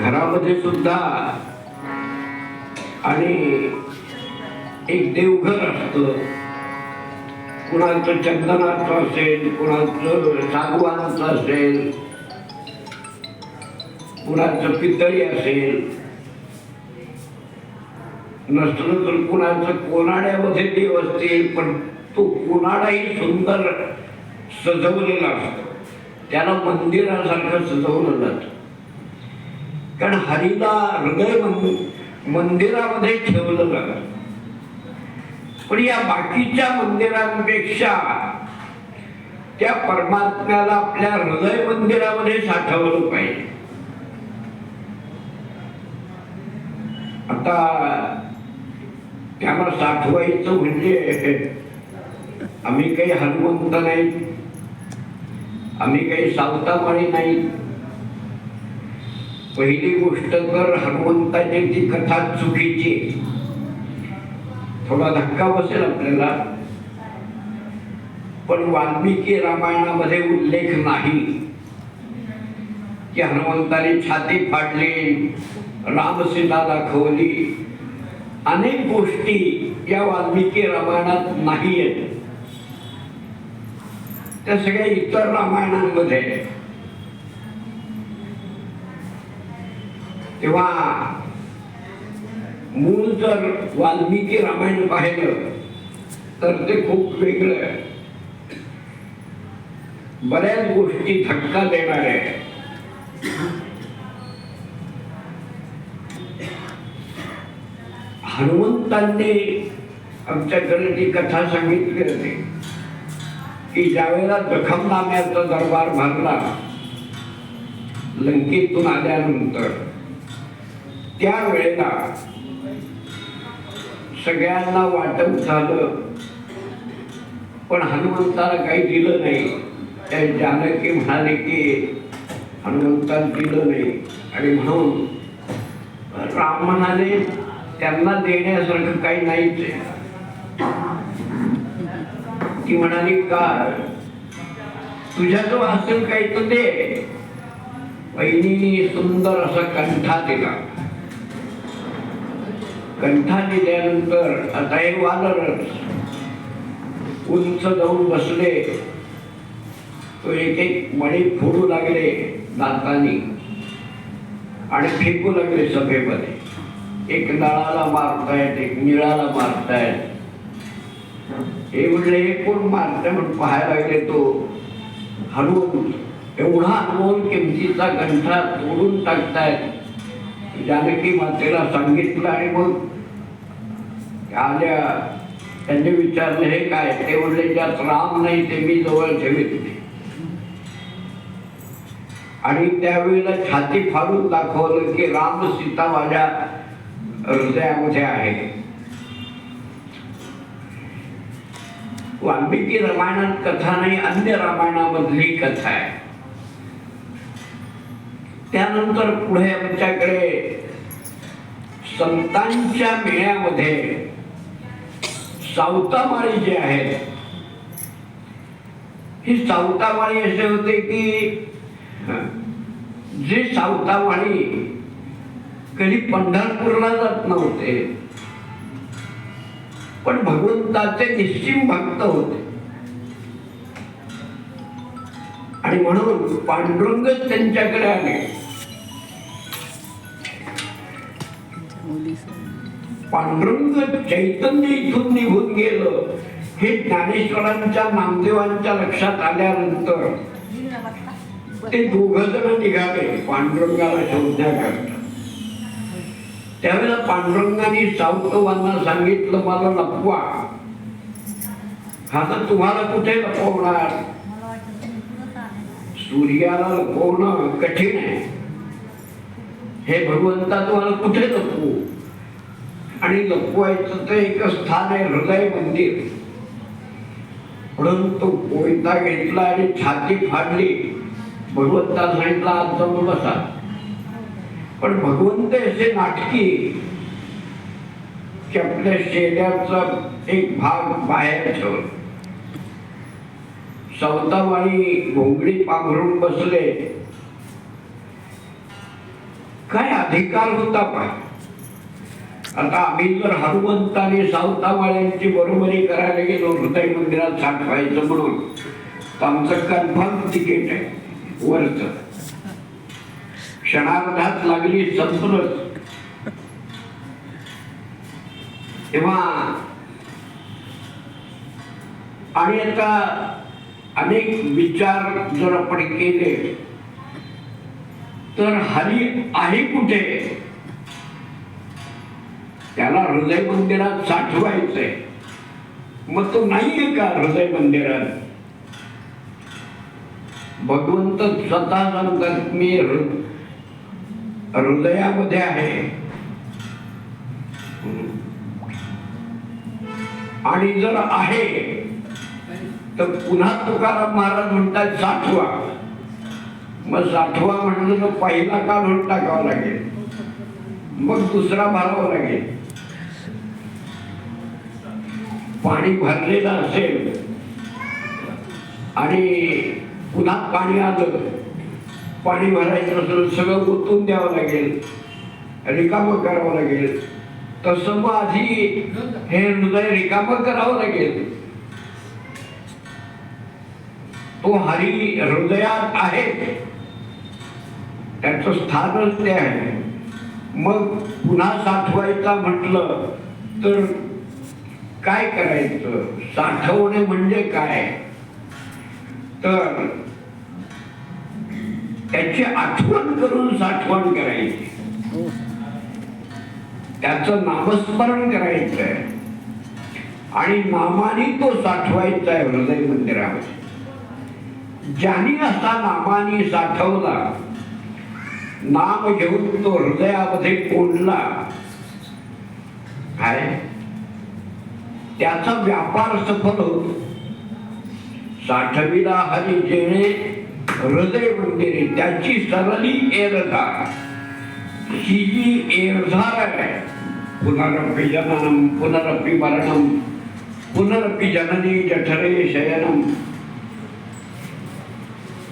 घरामध्ये सुद्धा आणि एक देवघर असतं. कुणाचं चंदनाचं असेल कुणाचं सागवानाचं असेल कुणाचं पितळी असेल. नसलं तर कुणाचं कोनाड्यामध्ये देव असतील पण तो कोनाडाही सुंदर सजवलेला असतो. त्याला मंदिरासारखं सजवलं जातं. कारण हरीला हृदय मंदिरामध्ये ठेवलं जातं. पण या बाकीच्या मंदिरांपेक्षा त्या परमात्म्याला आपल्या हृदय मंदिरामध्ये साठवलं पाहिजे. आता त्याला साठवायचं म्हणजे आम्ही काही हनुमंत नाही आम्ही काही सावतामाळी नाही पहिली गोष्ट तर हनुमंताची ती कथा चुकीची. थोडा धक्का बसेल आपल्याला. पण वाल्मिकी रामायणामध्ये उल्लेख नाही. की हनुमंताने छाती फाडली रामसीता दाखवली. अनेक गोष्टी या वाल्मिकी रामायणात नाही आहेत त्या सगळ्या इतर रामायणांमध्ये. तेव्हा मूळ जर वाल्मिकी रामायण पाहिलं तर ते खूप वेगळं आहे. बऱ्याच गोष्टी धक्का देणार आहे हनुमंतांनी आमच्याकडे ती कथा सांगितली होती की ज्यावेळेला जखमनाम्याचा दरबार भरला लंकेतून आल्यानंतर त्यावेळेला सगळ्यांना वाटप झालं. पण हनुमंताला काही दिलं नाही. त्या जानकी म्हणाले की हनुमंताला दिलं नाही. आणि म्हणून राम म्हणाले त्यांना देण्यासारखं काही नाहीच आहे. ती म्हणाली का तुझ्या जो असेल काही तर दे. बहिणीने सुंदर असा कंठा दिला. कंठा दिल्यानंतर आता हे वानरच उंच जाऊन बसले. तो एक एक मणी फोडू लागले दातानी आणि फेकू लागले सभेमध्ये. एक नळाला मारतायत एक निळाला मारतायत. हे म्हणले हे कोण मारतंय? म्हणून पाहायला लागले तो हनुमंत एवढा अनमोल किमतीचा गंठा तोडून टाकतायत. जानकी मातेला सांगितलं आणि मग आल्या त्यांनी विचारलं हे काय? ते म्हणले ज्यात राम नाही ते मी जवळ ठेवित आणि त्यावेळेला छाती फाडून दाखवलं की राम सीता माझ्या हृदयामध्ये आहे. वाल्मिकी रामायणात कथा नाही अन्य रामायणामधली कथा आहे. त्यानंतर पुढे आमच्याकडे संतांच्या मेळ्यामध्ये सावतामाळी जे आहेत ही सावतामाळी असे होते की जे सावतामाळी कधी पंढरपूरला जात नव्हते पण भगवंताचे निश्चिम भक्त होते. आणि म्हणून पांडुरंगच त्यांच्याकडे आले. पांडुरंग चैतन्य इथून निघून गेलं. हे ज्ञानेश्वरांच्या नामदेवांच्या लक्षात आल्यानंतर ते दोघ जण निघाले पांडुरंगाला शोधण्याकरता त्यावेळेला पांडुरंगाने सावतवांना सांगितलं मला लपवा आता तुम्हाला कुठे लपवणार? सूर्याला लपवणं कठीण आहे. हे भगवंता तुम्हाला कुठे नको? आणि लपवायचं तर एक स्थान आहे हृदय मंदिर. म्हणून तो कोयता घेतला आणि छाती फाडली. भगवंता सांगितला आज जाऊन बसा. पण भगवंत असे नाटकी की आपल्या शेल्याचा एक भाग बाहेर ठेवला. सवतामाळी घोंगडी पांघरून बसले. काय अधिकार होता पण? आता आम्ही जर हनुमंताने आणि सावतामाळ्यांची बरोबरी करायला गेलो हृदय मंदिरात साठवायचं म्हणून. तर आमचं कन्फर्म तिकीट आहे वरच. क्षणार्धात लागली संपलंच तेव्हा आणि आता अनेक विचार जर आपण केले तर हरी आहे कुठे? त्याला हृदय मंदिरात साठवायचंय. मग तो नाहीये का हृदय मंदिरात? भगवंत स्वतः सांगतात मी हृदयामध्ये आहे. आणि जर आहे तर पुन्हा तुकाराम महाराज म्हणतात साठवा. मग साठवा म्हटलं म्हणजे तर पहिला काढून टाकावा लागेल. मग दुसरा भरावा लागेल. पाणी भरलेलं असेल आणि पुन्हा पाणी आलं पाणी भरायचं असेल सगळं ओतून द्यावं लागेल रिकामं करावं लागेल. तसं मग आधी हे हृदय रिकामं करावं लागेल. तो हरी हृदयात आहे. त्यांचं स्थानच ते आहे. मग पुन्हा साठवायचा म्हटलं तर काय करायचं? साठवणे म्हणजे काय? तर त्याची आठवण करून साठवण करायची. त्याचं नामस्मरण करायचंय. आणि नामाने तो साठवायचा आहे हृदय मंदिरामध्ये ज्याने असा नामाने साठवला नाम घेऊन तो हृदयामध्ये कोंडला. काय? त्याचा व्यापार सफल होतो. साठविला हरी जेणे हृदय मंदिरे त्याची सरली एरधार ही जी एरधार आहे. पुनरपि जननम पुनरपि मरणम पुनरपि जननी जठरे शयनम.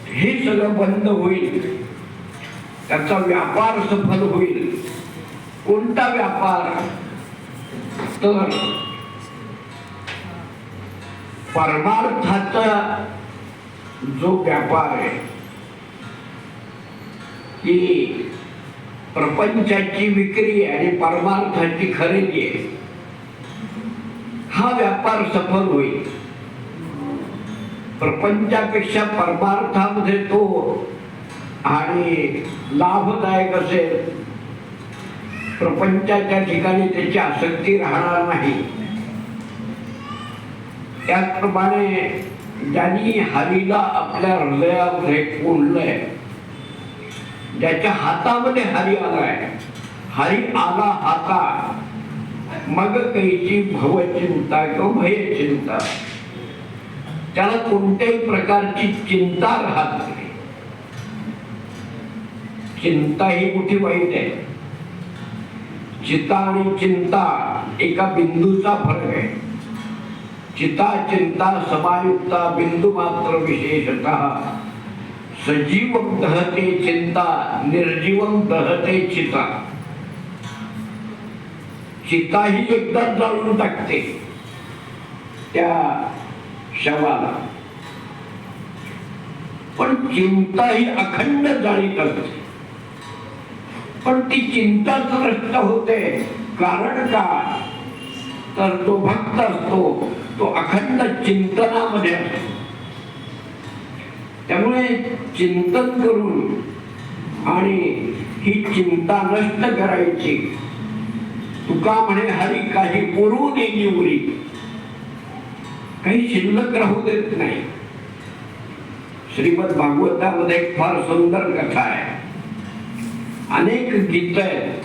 हे सगळं बंद होईल. त्याचा व्यापार सफल होईल. कोणता व्यापार? तर परमार्थाचा जो व्यापार आहे की प्रपंचाची विक्री आणि परमार्थाची खरेदी आहे. हा व्यापार सफल होईल. प्रपंचापेक्षा परमार्थामध्ये तो आणि लाभदायक असेल. प्रपंचाच्या ठिकाणी त्याची आसक्ती राहणार नाही. त्याचप्रमाणे ज्यांनी हरीला आपल्या हृदयामध्ये कोंडलंय ज्याच्या हातामध्ये हरी आलाय हरी आला हाता मग कैची भवचिंता किंवा भयचिंता त्याला कोणत्याही प्रकारची चिंता राहत नाही. चिंता ही मोठी वाईट आहे? चिता आणि चिंता एका बिंदूचा फरक आहे. चिता चिंता समायुक्ता बिंदू मात्र विशेषत. सजीवम दहते चिंता निर्जीवम दहते चिता. चिता ही एकदा जाळून टाकते. त्या शवाला. पण चिंता ही अखंड जाळी करते. पण ती चिंताच नष्ट होते. कारण का तर तो भक्त असतो तो अखंड चिंतनामध्ये असतो. त्यामुळे चिंतन करून आणि ही चिंता नष्ट करायची. तुका म्हणे हरी काही पुरू दे उरी काही शिल्लक राहू देत नाही. श्रीमद भागवतामध्ये एक फार सुंदर कथा आहे. अनेक गीत आहेत